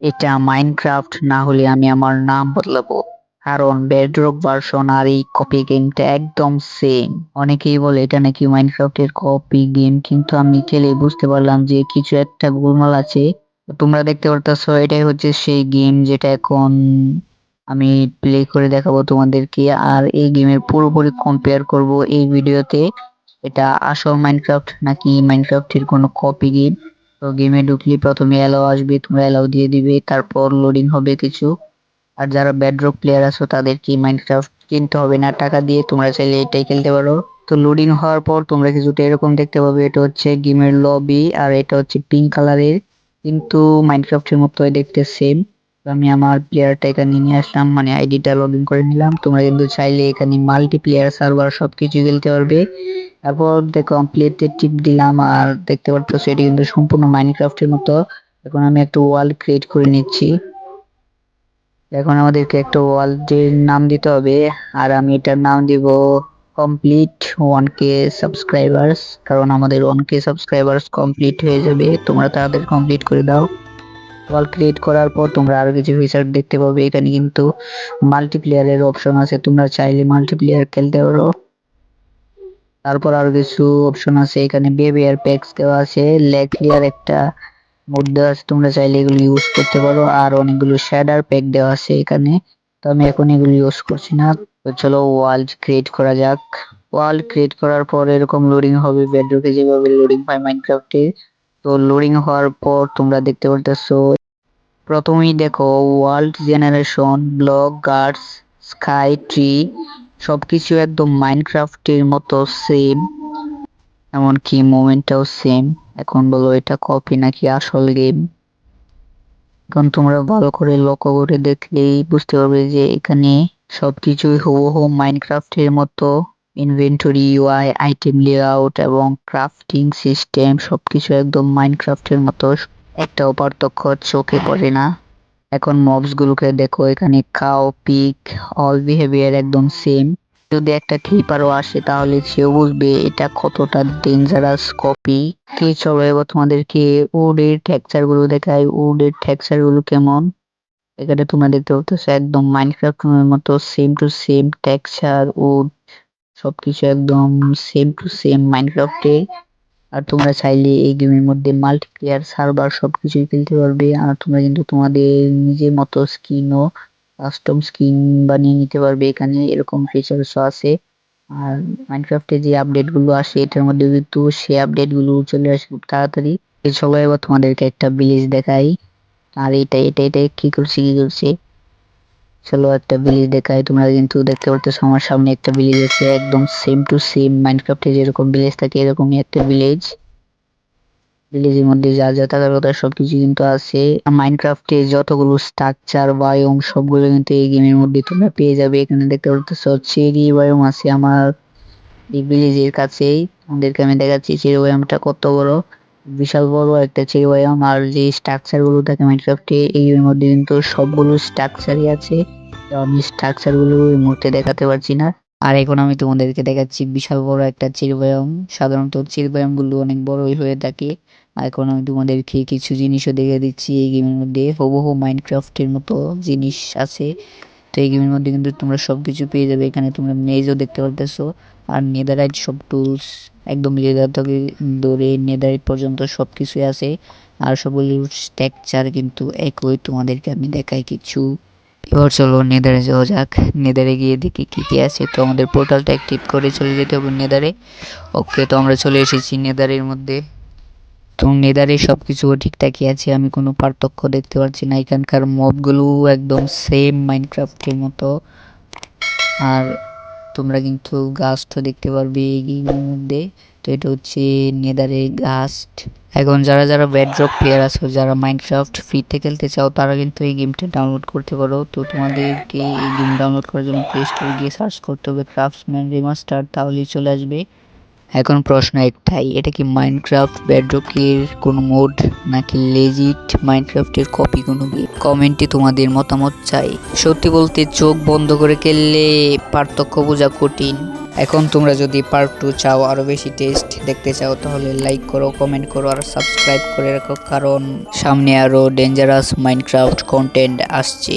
এটা মাইনক্রাফট না হলে আমি আমার নাম বদলাবো। কারণ বেডরক ভার্সন আর এই কপি গেমটা একদম সেম অনেকেই বলে এটা নাকি মাইনক্রাফটের কপি গেম কিন্তু আমি খেলে বুঝতে পারলাম যে কিছু একটা গোলমাল আছে। তোমরা দেখতে পারতেছো, এটাই হচ্ছে সেই গেম যেটা এখন আমি প্লে করে দেখাবো তোমাদেরকে। আর এই গেমের পুরোপুরি কম্পেয়ার করব এই ভিডিওতে এটা আসল মাইনক্রাফট নাকি মাইনক্রাফটের কোনো কপি গেম তো গেমে ঢুকলে, প্রথমে অ্যালাও আসবে, তোমরা অ্যালাও দিয়ে দিবে, তারপর লোডিং হবে কিছু। আর যারা ব্যাডরক প্লেয়ার আছো, তাদেরকে মাইনক্রাফট কিনতে হবে না, টাকা দিয়ে তোমরা চাইলে এটাই খেলতে পারো। তো লোডিং হওয়ার পর তোমরা কিছুটা এরকম দেখতে পাবে, এটা হচ্ছে গেমের লবি আর এটা হচ্ছে পিঙ্ক কালারের কিন্তু মাইনক্রাফটের মতো দেখতে সেম আমি আমার প্লেয়ারটা এখানে নিয়ে আসলাম মানে আইডিটা লগ ইন করে নিলাম। তোমরা কিন্তু চাইলে এখানে মাল্টি প্লেয়ার সার্ভার সবকিছু খেলতে পারবে। তারপর দেখো প্লেতে টিপ দিলাম আর দেখতে পাচ্ছ এটি কিন্তু সম্পূর্ণ মাইনক্রাফটের মতো। এখন আমি একটা ওয়াল ক্রিয়েট করে নিচ্ছি। এখন আমাদেরকে একটা ওয়াল যে নাম দিতে হবে আর আমি এটার নাম দিব কমপ্লিট ওয়ান কে সাবস্ক্রাইবার্স কারণ আমাদের ওয়ান কে সাবস্ক্রাইবার্স কমপ্লিট হয়ে যাবে। তোমরা তাদের কমপ্লিট করে দাও। ওয়াল ক্রিয়েট করার পর তোমরা আরও কিছু ফিচার দেখতে পাবে। এখানে কিন্তু মাল্টিপ্লেয়ারের অপশন আছে। তোমরা চাইলে মাল্টিপ্লেয়ার খেলতে পারো। তারপর আরও কিছু অপশন আছে। এখানে বিহেভিয়ার প্যাকস দেওয়া আছে। লেগ ক্লিয়ার একটা মোড আছে। তোমরা চাইলে এগুলো ইউজ করতে পারো। আর অনেকগুলো শ্যাডার প্যাক দেওয়া আছে এখানে। তো আমি এখন এগুলো ইউজ করছি না। চলো ওয়ার্ল্ড ক্রিয়েট করা যাক। ওয়ার্ল্ড ক্রিয়েট করার পর এরকম লোডিং হবে। বেডরুকে যেভাবে লোডিং পায় মাইনক্রাফটে তো লোডিং হওয়ার পর তোমরা দেখতে পারতেছো, প্রথমেই দেখো world generation block guards sky tree সবকিছু একদম মাইনক্রাফটের মতো সেম এমনকি মোমেন্টটাও সেম এখন বলো এটা কপি নাকি আসল গেম এখন তোমরা ভালো করে লক্ষ্য করে দেখলেই বুঝতে পারবে যে এখানে সবকিছুই হুবহু মাইনক্রাফটের মতো। ইনভেন্টরি ইউআই আইটেম লেআউট এবং ক্রাফটিং সিস্টেম সবকিছু একদম মাইনক্রাফটের মতো। একটাও পার্থক্য চোখে পড়ে না। এখন মবস গুলোকে দেখো, এখানে কাও পিক অল বিহেভিয়ার একদম সেম যদি একটা ক্রিপারও আসে, তাহলে সেও বুঝবে এটা কতটা ডেঞ্জারাস কপি কি চলো, এবার তোমাদেরকে উডের টেক্সচারগুলো দেখাই। উডেরগুলো কেমন? এখানে তোমরা দেখতে পাচ্ছ একদম মাইনক্রাফট মতো same to same texture wood সবকিছু একদম সেম টু সেম মাইনক্রাফটে আর তোমরা চাইলে এই গেমের মধ্যে মাল্টিপ্লেয়ার সার্ভার সবকিছুই খেলতে পারবে। আর তোমরা কিন্তু তোমাদের নিজের মতো স্কিনও কাস্টম স্কিন বানিয়ে নিতে পারবে এখানে। এরকম ফিচার্সও আছে। আর মাইনক্রাফটে যে আপডেটগুলো আসে, এটার মধ্যে কিন্তু সে আপডেটগুলো চলে আসে খুব তাড়াতাড়ি। চলো এবার তোমাদেরকে একটা ভিলেজ দেখাই। আর এটা এটা এটা, কি করছে কি করছে? চলো একটা ভিলেজ দেখাই। তোমরা কিন্তু দেখতে পারতেছো আমার সামনে একটা ভিলেজ আছে একদম সেম টু সেম মাইনক্রাফটে যেরকম ভিলেজ থাকে এরকমই একটা ভিলেজ ভিলেজের মধ্যে যা যা থাকার কথা সবকিছু কিন্তু আছে। মাইনক্রাফটে যতগুলো স্ট্রাকচার বায়োম সবগুলো কিন্তু এই গেমের মধ্যে তোমরা পেয়ে যাবে। এখানে দেখতে পারতেছো চেরি বায়োম আছে আমার এই ভিলেজের কাছেই। আমাদেরকে আমি দেখাচ্ছি চেরি বায়োমটা কত বড়। বিশাল বড় একটা চেরি বায়োম আর যে স্ট্রাকচারগুলো থাকে মাইনক্রাফটে এই মধ্যে কিন্তু সবগুলো স্ট্রাকচারই আছে। আমি স্ট্রাকচারগুলো এই মুহূর্তে দেখাতে পারছি না। আর এখন আমি তোমাদেরকে দেখাচ্ছি বিশাল বড় একটা চিরবয়ম সাধারণত চিরবয়মগুলো অনেক বড়ই হয়ে থাকে। আর এখন আমি তোমাদেরকে কিছু জিনিসও দেখে দিচ্ছি। এই গেমের মধ্যে হুবহু মাইনক্রাফটের মতো জিনিস আছে। তো এই গেমের মধ্যে কিন্তু তোমরা সব কিছু পেয়ে যাবে। এখানে তোমরা মেজও দেখতে পারতেছো। আর নেদারাইট সব টুলস একদম লেদার থেকে ধরে নেদারাইট পর্যন্ত সব কিছুই আছে। আর সবগুলো স্ট্রাকচার কিন্তু একই। তোমাদেরকে আমি দেখাই কিছু। এবার চলো নেদারে যাওয়া যাক। নেদারে গিয়ে দেখি কী কী আছে। তো আমাদের পোর্টালটা অ্যাক্টিভ করে চলে যেতে হবে নেদারে। ওকে তো আমরা চলে এসেছি নেদারের মধ্যে। তো নেদারে সব কিছু ঠিকঠাকই আছে, আমি কোনো পার্থক্য দেখতে পাচ্ছি না। এখানকার মবগুলো একদম সেম মাইনক্রাফটের মতো। আর তোমরা কিন্তু গাছ তো দেখতে পারবে এই মধ্যে। তো এটা হচ্ছে নেদারে গাস্ট এখন যারা যারা বেডরক প্লেয়ার আছো, যারা মাইনক্রাফট ফ্রিতে খেলতে চাও, তারা কিন্তু এই গেমটা ডাউনলোড করতে পারো। তো তোমাদেরকে এই গেম ডাউনলোড করার জন্য প্লে স্টোরে গিয়ে সার্চ করতে হবে ক্রাফটসম্যান রিমাস্টার তাহলেই চলে আসবে। এখন প্রশ্ন একটাই, এটা কি মাইনক্রাফট বেডরকের কোনো মোড নাকি লেজিট মাইনক্রাফটের কপি কোনো গেম কমেন্টে তোমাদের মতামত চাই। সত্যি বলতে চোখ বন্ধ করে খেললে পার্থক্য বোঝা কঠিন। এখন তোমরা যদি পার্ট টু চাও আরও বেশি টেস্ট দেখতে চাও, তাহলে লাইক করো কমেন্ট করো আর সাবস্ক্রাইব করে রাখো, কারণ সামনে আরও ডেঞ্জারাস মাইনক্রাফট কন্টেন্ট আসছে